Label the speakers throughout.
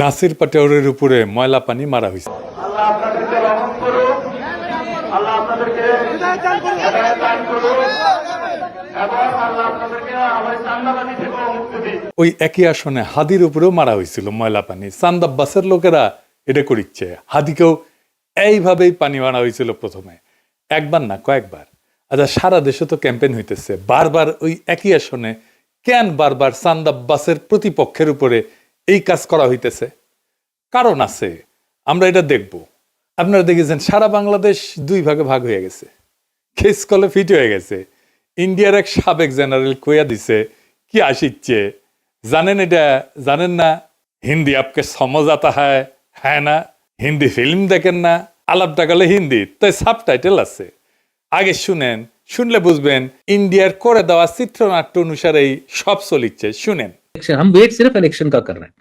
Speaker 1: নাসির পাটোয়ারির উপরে ময়লা পানি মারা হয়েছে। ওই একই আসনে হাদির উপরেও মারা হয়েছিল ময়লা পানি। সান্দাব্বাসের লোকেরা এটা করিচ্ছে। হাদিকেও এইভাবেই পানি মারা হয়েছিল প্রথমে। একবার না কয়েকবার। আচ্ছা সারা দেশে তো ক্যাম্পেইন হইতেছে। বারবার ওই একই আসনে কেন বারবার সান্দাব্বাসের প্রতিপক্ষের উপরে এই কাজ করা হইতেছে। কারণ আছে, আমরা এটা দেখব। আপনারা দেখেছেন সারা বাংলাদেশ দুই ভাগে ভাগ হয়ে গেছে। খেস কলে ফিট হয়ে গেছে। ইন্ডিয়ার এক সাবেক জেনারেল কইয়া দিছে, কি আসিচ্ছে? জানেন এটা, জানেন না? হিন্দি আপকে সমজ আতা হয় হ্যাঁ না? হিন্দি ফিল্ম দেখেন না? আলাপ টাকালে হিন্দি, তাই সাব টাইটেল আছে। আগে শুনেন, শুনলে বুঝবেন, ইন্ডিয়ার করে দেওয়া চিত্রনাট্য অনুসারেই সব চলিচ্ছে। শুনেন।
Speaker 2: इलेक्शन हम वेट सिर्फ़ इलेक्शन का कर रहे हैं।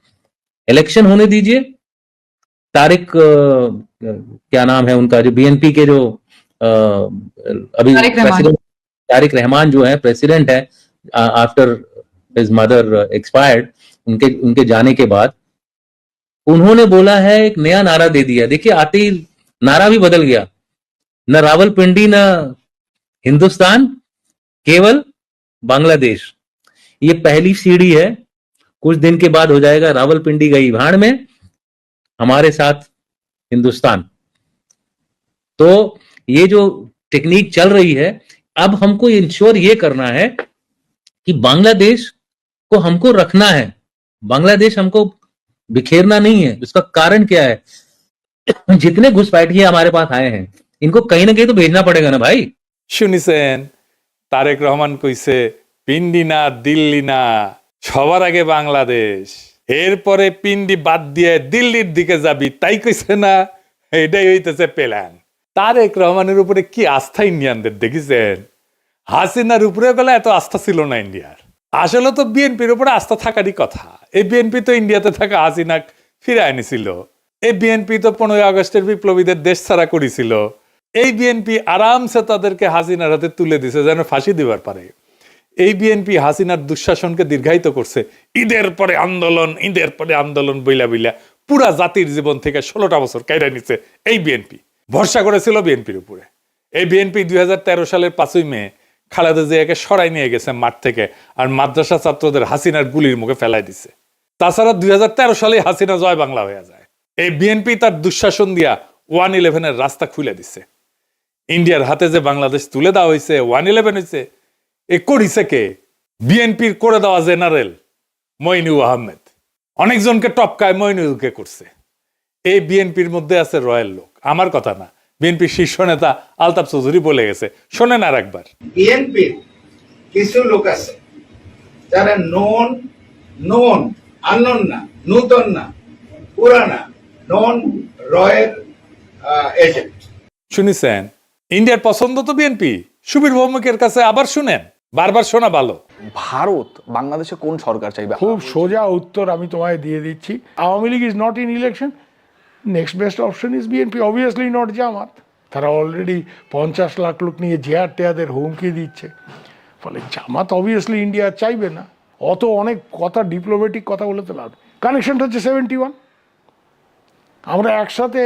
Speaker 2: इलेक्शन होने दीजिए। तारिक क्या नाम है उनका? जो बीएनपी के जो अ, अभी
Speaker 3: तारिक रहमान।
Speaker 2: तारिक रहमान जो है प्रेसिडेंट है आफ्टर हिज मदर एक्सपायर्ड उनके उनके जाने के बाद उन्होंने बोला है एक नया नारा दे दिया। देखिए आते ही नारा भी बदल गया। न रावलपिंडी न हिंदुस्तान केवल बांग्लादेश। ये पहली सीढ़ी है। कुछ दिन के बाद हो जाएगा रावलपिंडी गई भाड़ में, हमारे साथ हिंदुस्तान। तो ये जो टेक्निक चल रही है, अब हमको इंश्योर ये करना है कि बांग्लादेश को हमको रखना है। बांग्लादेश हमको बिखेरना नहीं है। उसका कारण क्या है? जितने घुसपैठिए हमारे पास आए हैं, इनको कहीं ना कहीं तो भेजना पड़ेगा ना भाई।
Speaker 1: सुनिसेन, तारेक रहमान को इसे पिंडी ना, दिल्ली ना। সবার আগে বাংলাদেশ। এরপরে পিন্ডি বাদ দিয়ে দিল্লির দিকে যাবি, তাই কইছে না? এটাই হইতেছে প্ল্যান। তারেক রহমানের উপরে কি আস্থা ইন্ডিয়ানদের, দেখেছেন? হাসিনার উপরে গেলে এত আস্থা ছিল না ইন্ডিয়ার। আসলে তো বিএনপির উপরে আস্থা থাকারই কথা। এই বিএনপি তো ইন্ডিয়াতে থাকা হাসিনা ফিরে আনিছিল। এই বিএনপি তো পনেরোই আগস্টের বিপ্লবীদের দেশ ছাড়া করেছিল। এই বিএনপি আরামসে তাদেরকে হাসিনার হাতে তুলে দিছে, যেন ফাঁসি দিবার পারে। এই বিএনপি হাসিনার দুঃশাসনকে দীর্ঘায়িত করছে। ঈদের পরে আন্দোলন, ঈদের পরে আন্দোলন বইলা বইলা পুরা জাতির জীবন থেকে ষোলোটা বছর কেড়ে নিচ্ছে এই বিএনপি। ভরসা করেছিল বিএনপির উপরে। এই বিএনপি দুই সালের পাঁচই মে খালেদা জিয়াকে সরাই নিয়ে গেছে মাঠ থেকে আর মাদ্রাসা ছাত্রদের হাসিনার গুলির মুখে ফেলাই দিছে। তাছাড়া দুই হাজার তেরো সালে হাসিনা জয় বাংলা হয়ে যায়। এই বিএনপি তার দুঃশাসন দিয়া ওয়ান ইলেভেনের রাস্তা খুলে দিছে। ইন্ডিয়ার হাতে যে বাংলাদেশ তুলে দেওয়া হয়েছে, ওয়ান ইলেভেন হয়েছে এ করিছে কে বিএনপির করে দেওয়া জেনারেল মইনুল আহমেদ। অনেকজনকে টপকায় মইনুলকে করছে। এই বিএনপির মধ্যে আছে রয়্যাল লোক। আমার কথা না বিএনপির শীর্ষ নেতা আলতাফ চৌধুরী বলে গেছে। শোনেন আর একবার।
Speaker 4: বিএনপির কিছু লোক আছে যারা নন নন আনন না নূতন না পুরানা নন রয়ের এজেন্ট।
Speaker 1: শুনিছেন? ইন্ডিয়ার পছন্দ তো বিএনপি। সুবীর ভৌমিকের কাছে আবার শুনেন? বারবার শোনা ভালো।
Speaker 5: ভারত বাংলাদেশে কোন সরকার চাইবে
Speaker 6: খুব সোজা উত্তর আমি তোমায় দিয়ে দিচ্ছি। Awami League is not in election next best option is BNP obviously not Jamaat. তারা অলরেডি পঞ্চাশ লাখ লোক নিয়ে জেয়ার টেয়াদের হুমকি দিচ্ছে। ফলে জামাত অবভিয়াসলি ইন্ডিয়া চাইবে না। অত অনেক কথা ডিপ্লোম্যাটিক কথা বলে তো লাভ কানেকশনটা হচ্ছে সেভেন্টি ওয়ান আমরা একসাথে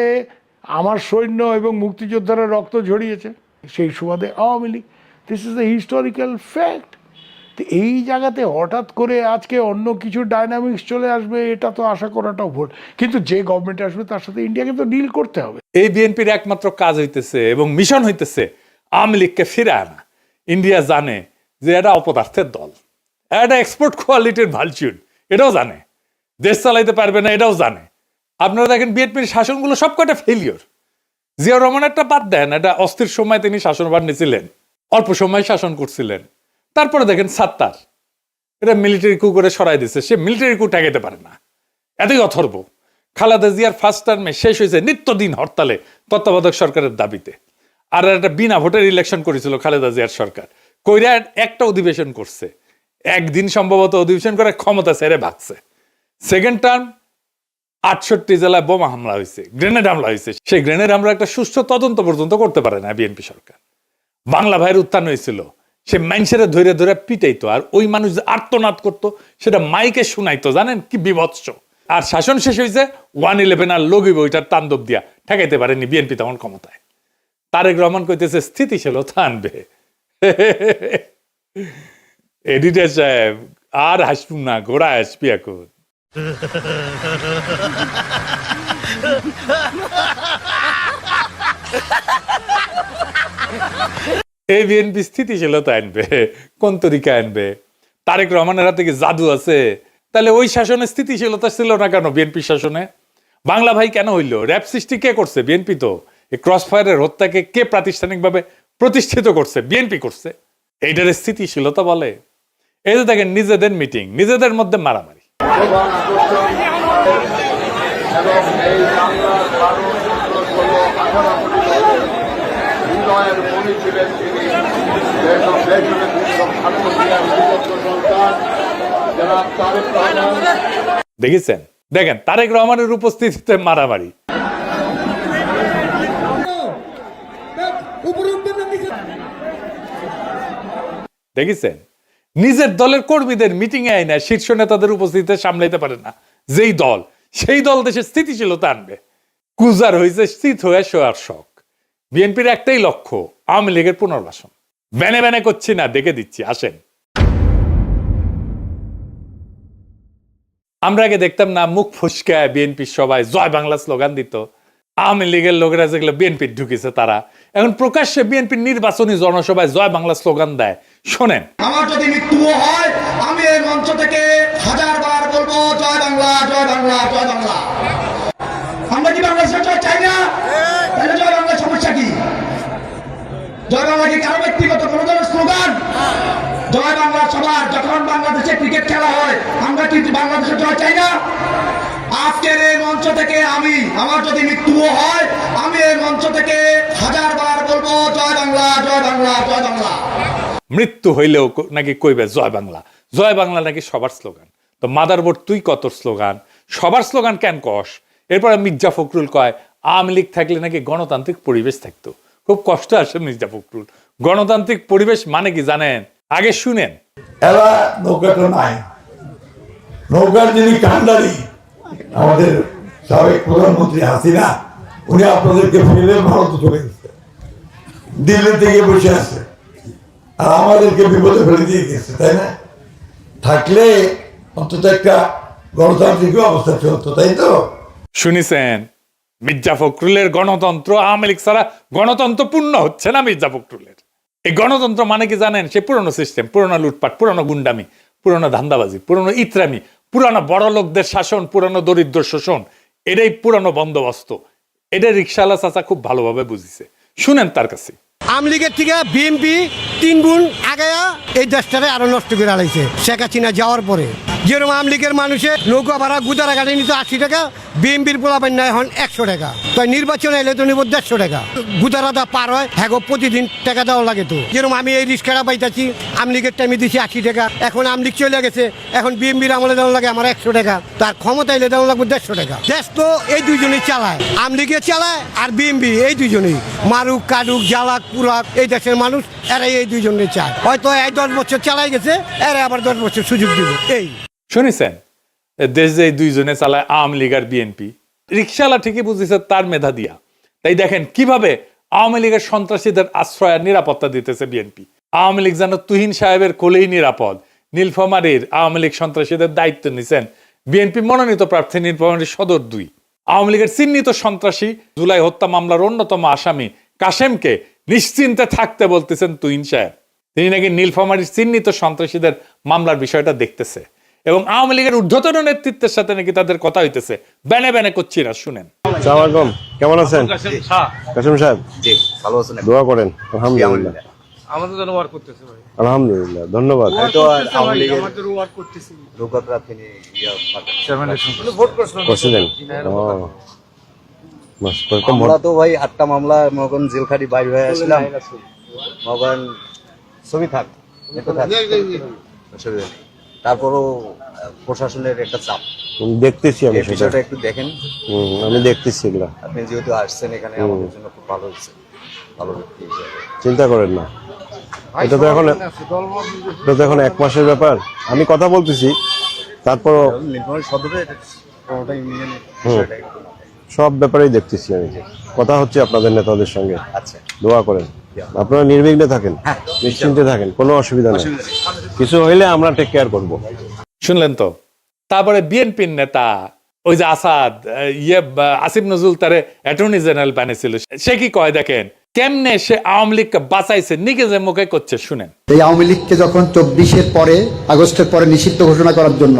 Speaker 6: আমার সৈন্য এবং মুক্তিযোদ্ধারা রক্ত ঝরিয়েছে। সেই সুবাদে Awami League this is the historical fact তো এই জায়গাতে হঠাৎ করে আজকে অন্য কিছু ডাইনামিক্স চলে আসবে, এটা তো আশা করাটাও ভুল। কিন্তু যে গভর্নমেন্ট আসবে, তার সাথে ইন্ডিয়াকে তো ডিল করতে হবে।
Speaker 1: এই বিএনপির একমাত্র কাজ হইতেছে এবং মিশন হইতেছে আওয়ামী লীগকে ফিরে আনা। ইন্ডিয়া জানে যে এটা অপদার্থের দল। এটা এক্সপোর্ট কোয়ালিটির ভালচুন এটাও জানে। দেশ চালাইতে পারবে না, এটাও জানে। আপনারা দেখেন বিএনপির শাসনগুলো সব কটা ফেলিওর জিয়াউর রহমান একটা বাদ দেন এটা অস্থির সময় তিনি শাসনভার নিয়েছিলেন। অল্প সময় শাসন করছিলেন। তারপরে দেখেন সাত্তার। এটা মিলিটারি কু করে সরাই দিছে। সে মিলিটারি কু ঠেকাইতে পারে না। এতই অথর্ব। খালেদা জিয়ার ফার্স্ট টার্মে শেষ হয়েছে নিত্যদিন হরতালে তত্ত্বাবধায়ক সরকারের দাবিতে। আর একটা বিনা ভোটের ইলেকশন করেছিল খালেদা জিয়ার সরকার। কইরা একটা অধিবেশন করছে। একদিন সম্ভবত অধিবেশন করে ক্ষমতা ছেড়ে ভাগছে। সেকেন্ড টার্ম আটষট্টি জেলায় বোমা হামলা হয়েছে গ্রেনেড হামলা হয়েছে। সেই গ্রেনেড হামলা একটা সুস্থ তদন্ত পর্যন্ত করতে পারে না বিএনপি সরকার। বাংলা ভাইয়ের উত্থান হয়েছিল। সে মানুষের ধরে ধরে পিটাইতো আর ওই মানুষ যে আর্তনাদ করতো, সেটা মাইকে শুনাইতো, জানেন? কি বিভৎস। আর শাসন শেষ হয়েছে, ওয়ান ইলেভেন আর লগিব ওইটার তাণ্ডব দিয়া। ঠেকাইতে পারেনি বিএনপি তখন ক্ষমতায়। তারেক রহমান কইতেছে, স্থিতিশীলতা আনবে। এডিটার সাহেব, আর হাসবুন না, ঘোড়া আসবি এখন। এই বিএনপি স্থিতিশীলতা আনবে, কোন তরিকা আনবে? তারেক রহমানের হাতে কি জাদু আছে? তাহলে ওই শাসনে স্থিতিশীলতা ছিল না কেন বিএনপি শাসনে? বাংলা ভাই কেন হইল? র্যাপ সৃষ্টি কে করছে বিএনপি তো? এই ক্রস ফায়ারের হত্যাকে কে প্রাতিষ্ঠানিকভাবে প্রতিষ্ঠিত করছে? বিএনপি করছে। এইটার স্থিতিশীলতা বলে। এই যে দেখেন, নিজেদের মিটিং নিজেদের মধ্যে মারামারি।
Speaker 7: এবং তারেক
Speaker 1: দেখেছেন? দেখেন, তারেক রহমানের উপস্থিতিতে মারামারি। দেখেছেন? নিজের দলের কর্মীদের মিটিং এ আইনা শীর্ষ নেতাদের উপস্থিতিতে সামলাইতে পারে না। যেই দল, সেই দল দেশে স্থিতিশীলতা আনবে। কুজার হয়েছে স্থিত হয়ে শোয়ার শখ। বিএনপির একটাই লক্ষ্য, আওয়ামী লীগের পুনর্বাসন। ব্যানে ব্যানে করছি না, দেখে দিচ্ছি, আসেন। আমরা আগে দেখতাম না, মুখ ফুসকায় বিএনপির সবাই, জয় বাংলা স্লোগান দিত। আওয়ামী লীগের লোকেরা যেগুলো বিএনপির ঢুকেছে তারা। এখন প্রকাশ্যে বিএনপির নির্বাচনী জনসভায় জয় বাংলা স্লোগান দেয়। শোনেন।
Speaker 3: আমার যদি মৃত্যুও হয়, আমি এই মঞ্চ থেকে হাজার বার বলব, জয় বাংলা জয় বাংলা জয় বাংলা। আমরা কি বাংলাদেশের চাই না তাহলে জয় বাংলার সমস্যা কি
Speaker 1: মৃত্যু হইলেও নাকি কইবে জয় বাংলা? জয় বাংলা নাকি সবার স্লোগান? তো মাদারবোর্ড, তুই কত স্লোগান? সবার স্লোগান কেন কস? এরপরে মির্জা ফখরুল কয়, আওয়ামী লীগ থাকলে নাকি গণতান্ত্রিক পরিবেশ থাকতো। খুব কষ্ট আসে মির্জা ফখরুল। গণতান্ত্রিক পরিবেশ মানে কি জানেন? আগে শুনেন।
Speaker 8: এরা নৌকাটা নাই? নৌকার যিনি কান্ডারি আমাদের সাবেক প্রধানমন্ত্রী হাসিনা উনি আপনাদেরকে ফেলে ভারত চলে গেছে। দিল্লিতে গিয়ে বসে আছে। আর আমাদেরকে বিপদে ফেলে দিয়ে গেছে তাই না? থাকলে অন্তত একটা গণতান্ত্রিক অবস্থা চলতো তাই তো?
Speaker 1: শুনিছেন। মির্জা ফখরুলের গণতন্ত্র আওয়ামী লীগ ছাড়া গণতন্ত্র পূর্ণ হচ্ছে না মির্জা ফখরুলের। এই গণতন্ত্র মানে কি জানেন? সে পুরনো সিস্টেম পুরনো লুটপাট, পুরনো গুন্ডামি, পুরনো ধান্দাবাজি, পুরনো ইত্রামি, পুরনো বড় লোকদের শাসন, পুরনো দরিদ্র শোষণ, এটাই পুরনো বন্দোবস্ত। এটা রিক্সাওয়ালা চাচা খুব ভালোভাবে বুঝিছে। শুনেন তার কাছে।
Speaker 9: আওয়ামী লীগের থেকে বিএনপি তিন গুণ আগায়া এই দেশটারে আরও নষ্ট করে আলাইছে। শেখ হাসিনা যাওয়ার পরে। যেরকম আওয়ামী লীগের মানুষে নৌকা ভাড়া গুদারা গাড়ি নিত আশি টাকা বিএনপির পোলাপান না এখন একশো টাকা। তাই নির্বাচনে এলে তো নিব দেড়শো টাকা। গুদারাদা পার হয় হ্যাঁ প্রতিদিন টাকা দেওয়া লাগে তো। যেরকম আমি এই রিক্সাটা পাইতাছি আওয়ামী লীগের টাইমে দিছি আশি টাকা। এখন আওয়ামী লীগ চলে গেছে, এখন বিএনপির আমলে দেওয়া লাগে আমার একশো টাকা। তার ক্ষমতা এলে দেওয়া লাগবে দেড়শো টাকা। দেশ তো এই দুইজনেই চালায়। আওয়ামী লীগে চালায় আর বিএনপি এই দুইজনেই। মারুক কাটুক জ্বালাক পুরাক, এই দেশের মানুষ, এরাই এই দুইজনে চায়। হয়তো এই দশ বছর চালাই গেছে এরা আবার দশ বছর সুযোগ দিব। এই।
Speaker 1: শুনেছেন? দেশ যে দুইজনে চালায় আওয়ামী লীগ আর বিএনপি। রিক্সাওয়ালা ঠিকই বুঝেছে তার মেধা দিয়া। তাই দেখেন, কীভাবে আওয়ামী লীগের সন্ত্রাসীদের আশ্রয় আর নিরাপত্তা দিতেছে বিএনপি। আওয়ামী লীগ যেন তুহিন সাহেবের কোলেই নিরাপদ। নীলফামারীর আওয়ামী লীগ সন্ত্রাসীদের দায়িত্ব নিছেন বিএনপি মনোনীত প্রার্থী নীলফামারীর সদর দুই। আওয়ামী লীগের চিহ্নিত সন্ত্রাসী জুলাই হত্যা মামলার অন্যতম আসামি কাশেমকে নিশ্চিন্তে থাকতে বলতেছেন তুহিন সাহেব। তিনি নাকি নীলফামারীর চিহ্নিত সন্ত্রাসীদের মামলার বিষয়টা দেখতেছে। এবং আওয়ামী লীগের ঊর্ধ্বতন নেতৃত্বের সাথে নাকি তাদের কথা হইতেছে। ব্যানে ব্যানে করছি না শুনেন।
Speaker 10: সালামালাইকুম কেমন আছেন? কাসিম সাহেব।
Speaker 11: জি ভালো আছেন
Speaker 10: দোয়া করেন আলহামদুলিল্লাহ।
Speaker 11: আমাদের জন্য ওয়ার্ক করতেছে ভাই।
Speaker 10: আলহামদুলিল্লাহ ধন্যবাদ।
Speaker 11: তো আওয়ামী লীগের করতেছি। ইয়া ভোট
Speaker 10: করছিলেন?
Speaker 11: আমরা তো ভাই আটটা মামলা মগন জেলখাটি বাইর হয়ে আসলাম মগন ছবি থাক। তারপরও প্রশাসনের একটা চাপ।
Speaker 10: দেখতেছি আমি
Speaker 11: এই
Speaker 10: সেটা।
Speaker 11: বিষয়টা একটু দেখেন।
Speaker 10: হুম, আমি দেখতেছি এগুলা।
Speaker 11: আপনি যেহেতু আসছেন এখানে আমাদের জন্য খুব ভালো হচ্ছে ভালো ব্যক্তি
Speaker 10: চিন্তা করেন না। এটা তো এখন এটা তো এখন এক মাসের ব্যাপার। আমি কথা বলতেছি তারপরও সব ব্যাপারেই দেখতেছি আমি। কথা হচ্ছে আপনাদের নেতাদের সঙ্গে।
Speaker 11: আচ্ছা।
Speaker 10: দোয়া করেন। আপনারা নির্বিঘ্নে থাকেন। নিশ্চিন্তে থাকেন। কোনো অসুবিধা নেই। কিছু হইলে আমরা টেক কেয়ার করব।
Speaker 1: শুনলেন তো? তারপরে বিএনপির নেতা ওই যে আসাদ ইয়ে আসিফ নজরুল তারে অ্যাটর্নি জেনারেল বানিয়েছিল। সে কি কয় দেখেন? কেমনে সে আওয়ামী লীগকে বাঁচাইছে নিজে মুখে করছে শুনেন।
Speaker 3: এই আওয়ামী লীগকে যখন চব্বিশের পরে আগস্টের পরে নিষিদ্ধ ঘোষণা করার জন্য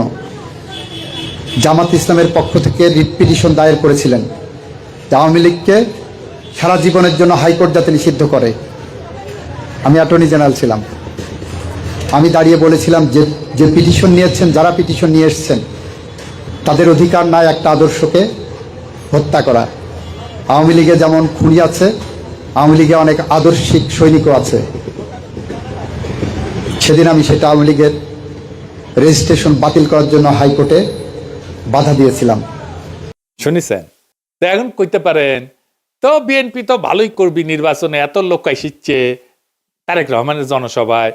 Speaker 3: জামাত ইসলামের পক্ষ থেকে রিট পিটিশন দায়ের করেছিলেন আওয়ামী লীগকে সারা জীবনের জন্য হাইকোর্ট যাতে নিষিদ্ধ করে। আমি অ্যাটর্নি জেনারেল ছিলাম। আমি দাঁড়িয়ে বলেছিলাম যে যে পিটিশন নিয়েছেন, যারা পিটিশন নিয়ে এসছেন, তাদের অধিকার নাই একটা আদর্শকে হত্যা করা। আওয়ামী লীগে যেমন খুনি আছে, আওয়ামী লীগে অনেক আদর্শিক সৈনিকও আছে। সেদিন আমি সেটা আওয়ামী লীগের রেজিস্ট্রেশন বাতিল করার জন্য হাইকোর্টে বাধা দিয়েছিলাম।
Speaker 1: শুনিছেন? তো এখন কইতে পারেন, তো বিএনপি তো ভালোই করবি নির্বাচনে, এত লোক আসিচ্ছে তারেক রহমানের জনসভায়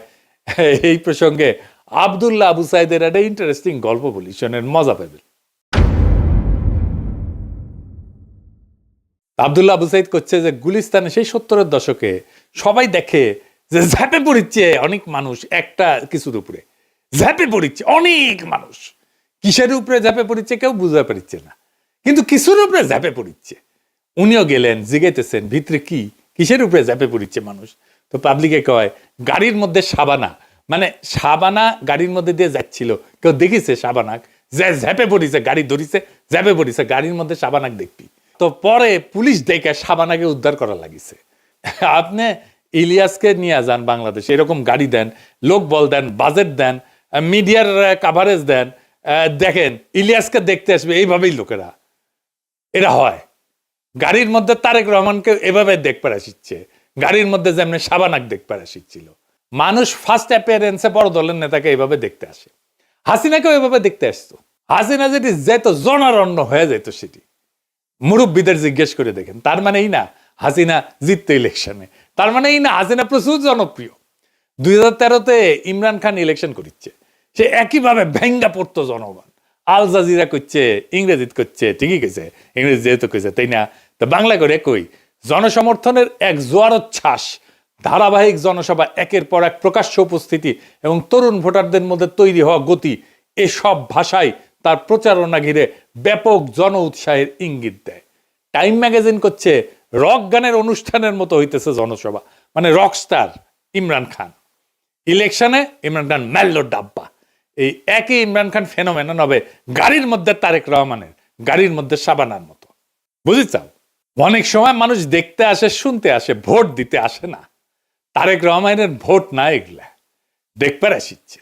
Speaker 1: এই প্রসঙ্গে আবদুল্লাহ আবু সাইদের একটা ইন্টারেস্টিং গল্প বলি, শোনেন, মজা পাবেন। আবদুল্লাহ আবু সাইদ করছে যে গুলিস্তানে সেই সত্তরের দশকে সবাই দেখে যে ঝাঁপে পড়িচ্ছে অনেক মানুষ একটা কিছুর উপরে। ঝাঁপে পড়িচ্ছে, অনেক মানুষ। কিসের উপরে ঝাঁপে পড়িচ্ছে কেউ বুঝতে পারছে না। কিন্তু কিছুর উপরে ঝাঁপে পড়িচ্ছে। উনিও গেলেন জিগাইতেছেন ভিতরে কি? কিসের উপরে ঝাঁপে পড়িচ্ছে মানুষ? তো পাবলিকে কয়, গাড়ির মধ্যে সাবানা। মানে সাবানা গাড়ির মধ্যে দিয়ে যাচ্ছিল। কেউ দেখিছে সাবানাক? যে ঝাঁপে পড়িছে, গাড়ি ধরিছে, ঝাঁপে পড়িছে, গাড়ির মধ্যে সাবানাক দেখবি। তো পরে পুলিশ দেখে সাবানাকে উদ্ধার করা লাগিছে। আপনি ইলিয়াসকে নিয়ে যান বাংলাদেশ, এরকম গাড়ি দেন, লোক বল দেন বাজেট দেন মিডিয়ার কাভারেজ দেন দেখেন, ইলিয়াসকে দেখতে আসবে, এইভাবেই লোকেরা। এটা হয়। গাড়ির মধ্যে তারেক রহমানকে এভাবে দেখতে আসিচ্ছে। গাড়ির মধ্যে যেমনি সাবানাক দেখতে আসিচ্ছিল মানুষ ফার্স্ট অ্যাপিয়ারেন্সে বড় দলের নেতাকে এইভাবে দেখতে আসে। হাসিনাকেও এভাবে দেখতে আসতো। হাসিনা যেটি যেত জনারণ্য হয়ে যেত সেটি। মুরব্বীদের জিজ্ঞেস করে দেখেন, তার মানে এই না হাসিনা জিততো ইলেকশনে। তার মানে এই না হাসিনা প্রচুর জনপ্রিয়। দুই হাজার তেরোতে ইমরান খান ইলেকশন করিচ্ছে। সে একইভাবে ভেঙ্গা পড়তো জনগণ। আল জাজিরা করছে ইংরেজিত করছে ঠিকই কইছে, ইংরেজি যেহেতু কইছে, তাই না? তো বাংলা করে কই? জনসমর্থনের এক জোয়ারোচ্ছ্বাস ধারাবাহিক জনসভা একের পর এক প্রকাশ্য উপস্থিতি এবং তরুণ ভোটারদের মধ্যে তৈরি হওয়া গতি, এসব ভাষায় তার প্রচারণা ঘিরে ব্যাপক জন উৎসাহের ইঙ্গিত দেয়। টাইম ম্যাগাজিন করছে, রক গানের অনুষ্ঠানের মতো হইতেছে জনসভা মানে রক স্টার ইমরান খান। ইলেকশনে ইমরান খান ম্যাল্লো ডাব্বা। এই একই ইমরান খান ফেনোমেনন হবে গাড়ির মধ্যে তারেক রহমানের, গাড়ির মধ্যে সাবানার মতো। বুঝেছাও অনেক সময় মানুষ দেখতে আসে, শুনতে আসে, ভোট দিতে আসে না। তারেক রহমানের ভোট না এগুলা দেখবার আসিচ্ছে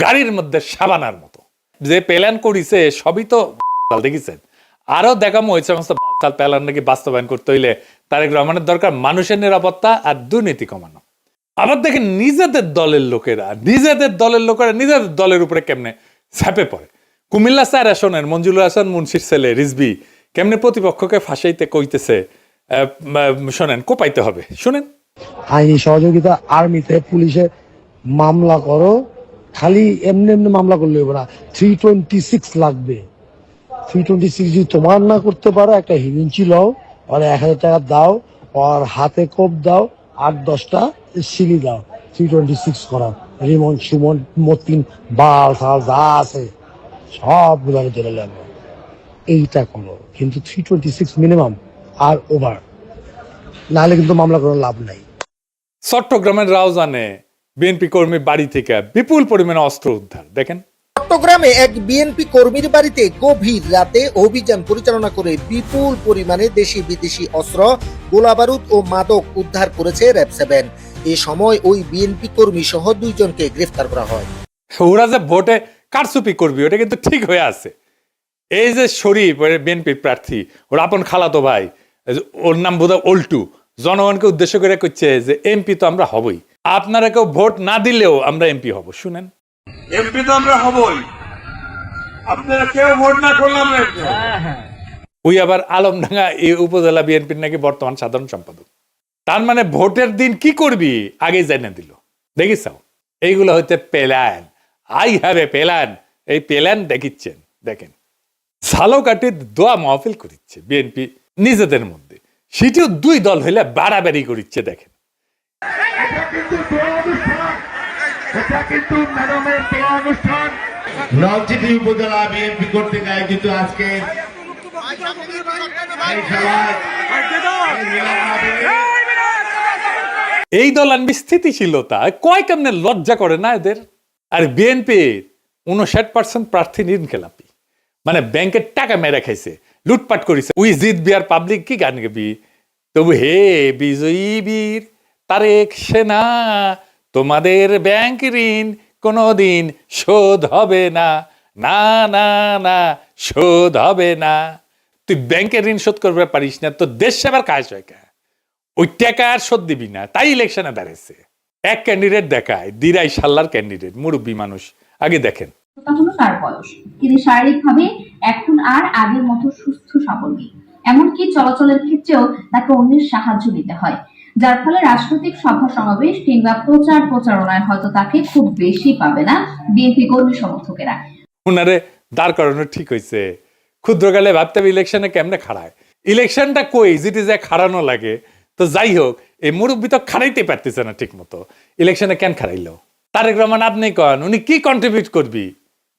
Speaker 1: গাড়ির মধ্যে সাবানার মতো। যে প্ল্যান করিছে, সবই তো দেখেছেন? আরও দেখামো ওই সমস্ত বাল প্ল্যান নাকি বাস্তবায়ন করতে হইলে তারেক রহমানের দরকার মানুষের নিরাপত্তা আর দুর্নীতি কমানো। আবার দেখেন, নিজেদের দলের লোকেরা, নিজেদের দলের লোকেরা নিজেদের দলের উপরে কেমনে ঝাঁপে পড়ে? কুমিল্লা স্যার আসনের মঞ্জুরুল হাসান, মুন্সির ছেলে রিজবি কেমনে প্রতিপক্ষকে ফাঁসাইতে কইতেছে? শোনেন, কোপাইতে হবে। শুনেন।
Speaker 9: আইনি সহযোগিতা আর্মিতে পুলিশে মামলা করো, খালি এমনি এমনি মামলা করলে হবে না। থ্রি টোয়েন্টি সিক্স লাগবে। থ্রি টোয়েন্টি সিক্স যদি তোমার না করতে পারো, একটা হিরিঞ্চি লও, আর এক হাজার টাকা দাও, আর হাতে কোপ দাও, আট দশটা সিলি দাও। থ্রি টোয়েন্টি সিক্স করা রিমন, সুমন, মতিন, বাল, সাল, যা আছে সব গুলাকে ধরে লাগবে। এইটা করো। কিন্তু থ্রি টোয়েন্টি সিক্স মিনিমাম আর ওভার নাহলে কিন্তু মামলা করার লাভ নাই।
Speaker 1: চট্টগ্রামের রাউজানে বিএনপি কর্মী বাড়ি থেকে বিপুল পরিমাণে অস্ত্র উদ্ধার। দেখেন।
Speaker 12: চট্টগ্রামে এক বিএনপি কর্মীর বাড়িতে গভীর রাতে অভিযান পরিচালনা করে বিপুল পরিমাণে দেশি বিদেশি অস্ত্র গোলাবারুদ ও মাদক উদ্ধার করেছে র্যাব সেভেন। এ সময় ওই বিএনপি কর্মী সহ দুইজনকে গ্রেফতার করা হয়।
Speaker 1: ওরা যে ভোটে কারচুপি করবি ওটা কিন্তু ঠিক হয়ে আছে। এই যে শরীফ বিএনপি প্রার্থী ওর আপন খালাতো ভাই যে ওর নাম বোধহয় অল্টু জনগণকে উদ্দেশ্য করে করছে যে এমপি তো আমরা হবই। আপনারা কেউ ভোট না দিলেও আমরা এমপি হব শুনেন।
Speaker 4: এমপি তো আমরা হবই। আপনারা কেউ ভোট না করলাম
Speaker 1: ওই আবার আলমডাঙ্গা এই উপজেলা বিএনপির নাকি বর্তমান সাধারণ সম্পাদক। তার মানে ভোটের দিন কি করবি? আগে জেনে দিল। দেখিস এইগুলো হইতে plan. I have a plan. এই প্ল্যান দেখিচ্ছেন দেখেন। ঝালকাঠির দোয়া মাহফিল করিচ্ছে বিএনপি নিজেদের মধ্যে। সেটিও দুই দল হইলে বাড়াবাড়ি করিচ্ছে দেখেন।
Speaker 7: উপজেলা বিএনপি কর্তৃক আয়োজিত আজকে এই
Speaker 1: দল আনবি স্থিতিশীলতা কয় কেমনে লজ্জা করে না এদের? আর বিএনপির উনষাট পার্সেন্ট প্রার্থী নির্খেলাপি মানে ব্যাংকের টাকা মেরে খাইছে, লুটপাট করেছে। উই জিত বিয়ার পাবলিক কি গান গাবি? তবু হে বিজয়ী বীর, তারেক সেনা, তোমাদের ব্যাংক ঋণ কোনোদিন শোধ হবে না না না না, শোধ হবে না। তুই ব্যাংকের ঋণ শোধ করবে পারিস না তো দেশ সেবার কাজ হয় কে? ওই টাকা আর শোধ দিবি না, তাই ইলেকশনে দাঁড়িয়েছে এক ক্যান্ডিডেট দেখায়, দিরাই সাল্লার ক্যান্ডিডেট মুরব্বী মানুষ। আগে দেখেন
Speaker 13: তা হলো তার বয়স। তিনি শারীরিকভাবে এখন আর আগের মতো সুস্থ সবল নেই এমনকি চলাচলের ক্ষেত্রেও তাকে অন্যের সাহায্য নিতে হয়। যার ফলে রাজনৈতিক সভা সমাবেশ কিংবা প্রচার প্রচারণায় হয়তো তাকে খুব বেশি পাবে না বিএনপি কর্মী সমর্থকেরা।
Speaker 1: উনারে দাঁড় করানো ঠিক হয়েছে ক্ষুদ্রকালে ভাবতে হবে ইলেকশনে কেমনে খাড়ায়। ইলেকশনটা কই? যেটি যে খাড়ানো লাগে। তো যাই হোক, এই মুরব্বী তো খাড়াইতে পারতেছে না ঠিক মতো ইলেকশনে কেন খাড়াইলো? তারেক রহমান আপনি কন? উনি কি কন্ট্রিবিউট করবি?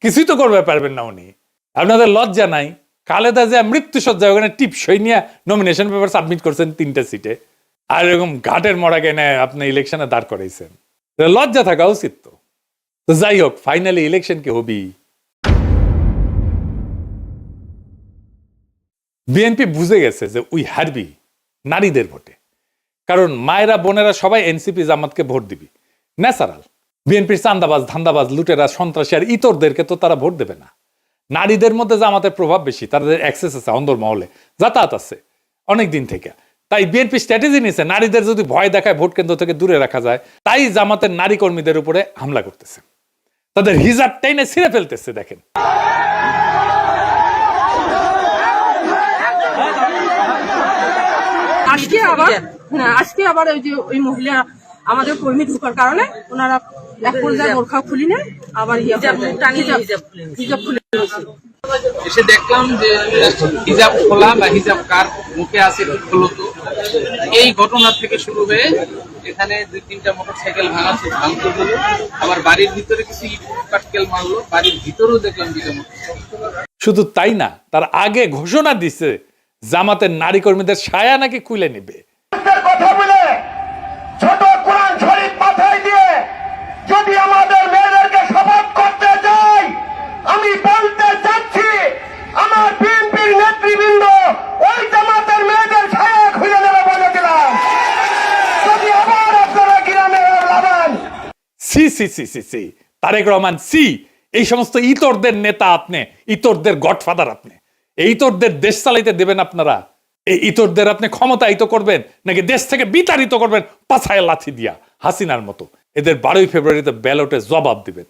Speaker 1: কিছুই তো করবে পারবেন না উনি। আপনাদের লজ্জা নাই। খালেদা যে মৃত্যু সজ্জা ওখানে টিপসই নিয়ে নমিনেশন পেপার সাবমিট করছেন তিনটা সিটে আর এরকম ঘাটের মরা কেনে আপনি ইলেকশনে দাঁড় করাইছেন। লজ্জা থাকা উচিত তো। তো যাই হোক ফাইনালি ইলেকশন কি হবি? বিএনপি বুঝে গেছে যে উই হারবি নারীদের ভোটে। কারণ মায়েরা, বোনেরা সবাই এনসিপি জামাতকে ভোট দিবি। ন্যাচারাল। বিএনপির চান্দাবাজ, ধান্দাবাজ, লুটেরা, সন্ত্রাসী আর ইতরদেরকে তো তারা ভোট দেবে না। নারীদের মধ্যে জামাতের প্রভাব বেশি, তাদের অ্যাক্সেস আছে অন্দর মহলে। যাতায়াত আছে অনেক দিন থেকে। তাই বিএনপি স্ট্র্যাটেজি নিয়েছে নারীদের যদি ভয় দেখায় ভোট কেন্দ্র থেকে দূরে রাখা যায়, তাই জামাতের নারী কর্মীদের উপরে হামলা করতেছে। তাদের হিজাব টাইনে ছিঁড়ে ফেলতেছে, দেখেন।
Speaker 14: আজকে আবার হ্যাঁ আজকে আবার ওই যে ওই মহিলা আমাদের কর্মী ঢোকার কারণে ওনারা এক পর্যায়ে বোরখা খুলি নেন আবার হিজাব হিজাব খুলে
Speaker 15: এসে দেখলাম যে হিজাব খোলা বা হিজাব কার মুখে আছে খোলো তো এই ঘটনা থেকে শুরু হয়ে এখানে দুই তিনটা মোটর সাইকেল ভাঙা ভাঙতে হলো আমার বাড়ির ভিতরে কিছু ইট পাটকেল মারলো বাড়ির ভিতরেও দেখলাম দুইটা মোটর
Speaker 1: শুধু তাই না তার আগে ঘোষণা দিছে জামাতের নারী কর্মীদের সায়া নাকি খুলে নিবে।
Speaker 3: কথা বলে ছোট কোরআন শরীফ মাথায় দিয়ে যদি আমাদের মেয়েদেরকে শপথ করতে যাই আমি বলতে চাচ্ছি আমার বিএনপির নেতৃবৃন্দ ওই জামাতের মেয়েদের ছায়া খুঁজে নেবে বলে দিলাম যদি আবার আপনারা গ্রামে লাগান
Speaker 1: C C C C. Tarek Rahman, C. এই সমস্ত ইতরদের নেতা আপনি, ইতরদের গডফাদার আপনি। এই ইতরদের দেশ চালাইতে দেবেন আপনারা। এই ইতরদের আপনি ক্ষমতায়িত করবেন, নাকি দেশ থেকে বিতাড়িত করবেন, পাছায় লাথি দিয়া, হাসিনার মতো। এদের বারোই ফেব্রুয়ারিতে ব্যালটে জবাব দিবেন।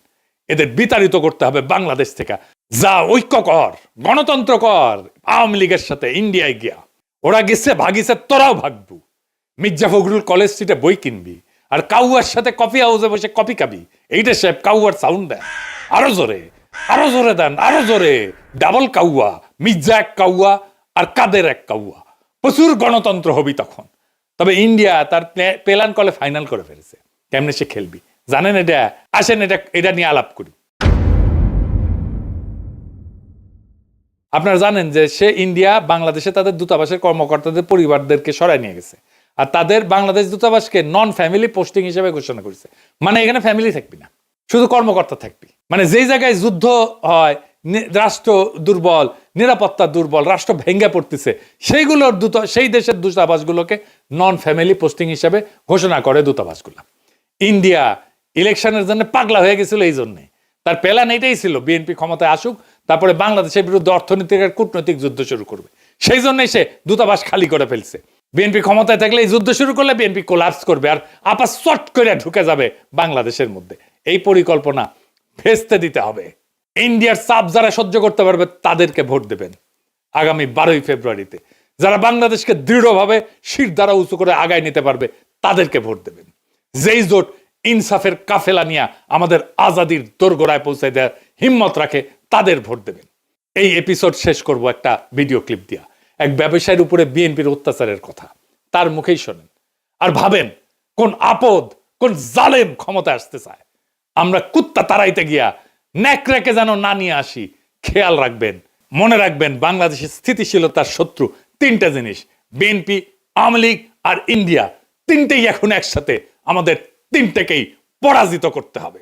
Speaker 1: এদের বিতাড়িত করতে হবে বাংলাদেশ থেকে। যা ঐক্য কর, গণতন্ত্র কর, আওয়ামী লীগের সাথে ইন্ডিয়ায় গিয়া। ওরা গেছে, ভাগিছে, তোরাও ভাগবু। মির্জা ফখরুল কলেজ স্ট্রিটে বই কিনবি। আর কাউয়ার সাথে কফি হাউসে বসে কফি খাবি। এইটা সাহেব কাউয়ার সাউন্ড দেন আরও জোরে আরও জোরে দেন, আরও জোরে। ডাবল কাউয়া, মির্জা এক কাউয়া আর কাদের এক কাউয়া। প্রচুর গণতন্ত্র হবি তখন। তবে ইন্ডিয়া তার প্লেন কলে ফাইনাল করে ফেলেছে। কেমনে সে খেলবি? জানেন এটা? আসেন এটা এটা নিয়ে আলাপ করি। আপনারা জানেন যে সে ইন্ডিয়া, বাংলাদেশে তাদের দূতাবাসের কর্মকর্তাদের পরিবারদেরকে সরায় নিয়ে গেছে। আর তাদের বাংলাদেশ দূতাবাসকে নন ফ্যামিলি পোস্টিং হিসেবে ঘোষণা করেছে। মানে এখানে ফ্যামিলি থাকবি না। শুধু কর্মকর্তা থাকবি। মানে যেই জায়গায় যুদ্ধ হয় রাষ্ট্র দুর্বল, নিরাপত্তা দুর্বল, রাষ্ট্র ভেঙ্গে পড়তেছে, সেইগুলোর দূত সেই দেশের দূতাবাসগুলোকে নন ফ্যামিলি পোস্টিং হিসেবে ঘোষণা করে দূতাবাসগুলো। ইন্ডিয়া ইলেকশনের জন্য পাগলা হয়ে গেছিল এই জন্যে। তার প্ল্যান এটাই ছিল বিএনপি ক্ষমতায় আসুক, তারপরে বাংলাদেশের বিরুদ্ধে অর্থনৈতিক কূটনৈতিক যুদ্ধ শুরু করবে। সেই জন্যই সে দূতাবাস খালি করে ফেলছে। বিএনপি ক্ষমতায় থাকলে এই যুদ্ধ শুরু করলে বিএনপি কোলাপস করবে আর আপা চট করে ঢুকে যাবে বাংলাদেশের মধ্যে। এই পরিকল্পনা ভেস্তে দিতে হবে। ইন্ডিয়ার চাপ যারা সহ্য করতে পারবে, তাদেরকে ভোট দেবেন আগামী বারোই ফেব্রুয়ারিতে। যারা বাংলাদেশকে দৃঢ়ভাবে শির দ্বারা উঁচু করে আগায় নিতে পারবে, তাদেরকে ভোট দেবেন। যেই জোট ইনসাফের কাফেলা নিয়ে আমাদের আজাদির দোরগোড়ায় পৌঁছে দেওয়ার হিম্মত রাখে, তাদের ভোট দেবেন। এই এপিসোড শেষ করব একটা ভিডিও ক্লিপ দিয়া। এক ব্যবসায়ীর উপরে বিএনপির অত্যাচারের কথা। তার মুখেই শোনেন। আর ভাবেন, কোন আপদ, কোন জালেম ক্ষমতা আসতে চায়। আমরা কুত্তা তাড়াইতে গিয়া ন্যাকড়াকে যেন না নিয়ে আসি, খেয়াল রাখবেন, মনে রাখবেন বাংলাদেশের স্থিতিশীলতার শত্রু তিনটা জিনিস, বিএনপি, আওয়ামী লীগ আর ইন্ডিয়া। তিনটেই এখন একসাথে আমাদের তিনটেকেই পরাজিত করতে হবে।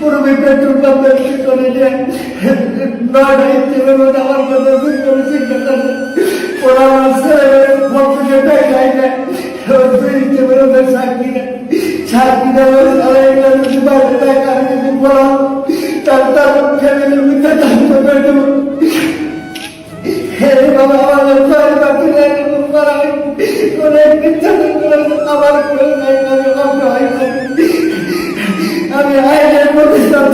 Speaker 16: পূর্বে পেট্রোল পাম্পের করে দেয় নয়টা ইত্তেমের মধ্যে আমার কথা ভুল করে চিন্তা করে ওরা আমার ছেলে ভক্তকে দেখায় না। দুই সাক্ষী দেয় সাক্ষী দেওয়ার সারা এগুলো যদি বাইরে দেখা আমি যদি হে বাবা, আমার বাকি করে নির্যাতন করে আমার করে আমি আইনের প্রতিষ্ঠান